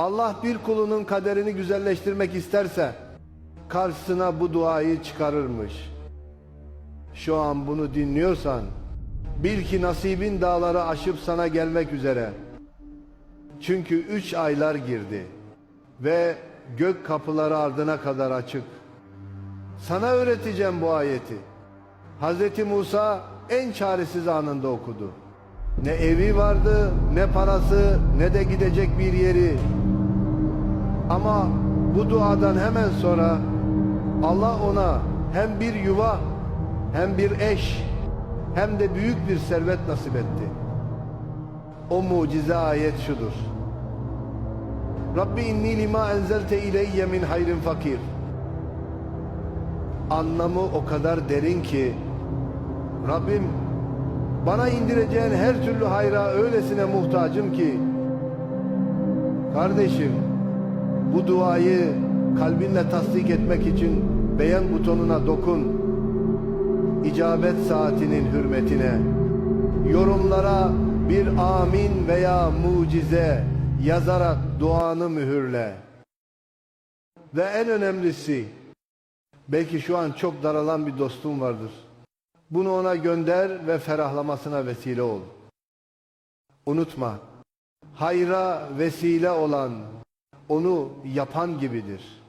Allah bir kulunun kaderini güzelleştirmek isterse karşısına bu duayı çıkarırmış. Şu an bunu dinliyorsan bil ki nasibin dağları aşıp sana gelmek üzere. Çünkü üç aylar girdi ve gök kapıları ardına kadar açık. Sana öğreteceğim bu ayeti. Hazreti Musa en çaresiz anında okudu. Ne evi vardı, ne parası, ne de gidecek bir yeri. Ama bu duadan hemen sonra Allah ona hem bir yuva, hem bir eş, hem de büyük bir servet nasip etti. O mucize ayet şudur. Rabbi inni lima enzelte ileyye min hayrin fakir. Anlamı o kadar derin ki Rabbim bana indireceğin her türlü hayra öylesine muhtacım ki Kardeşim bu duayı kalbinle tasdik etmek için beğen butonuna dokun. İcabet saatinin hürmetine yorumlara bir amin veya mucize yazarak duanı mühürle. Ve en önemlisi belki şu an çok daralan bir dostum vardır. Bunu ona gönder ve ferahlamasına vesile ol. Unutma, hayra vesile olan onu yapan gibidir.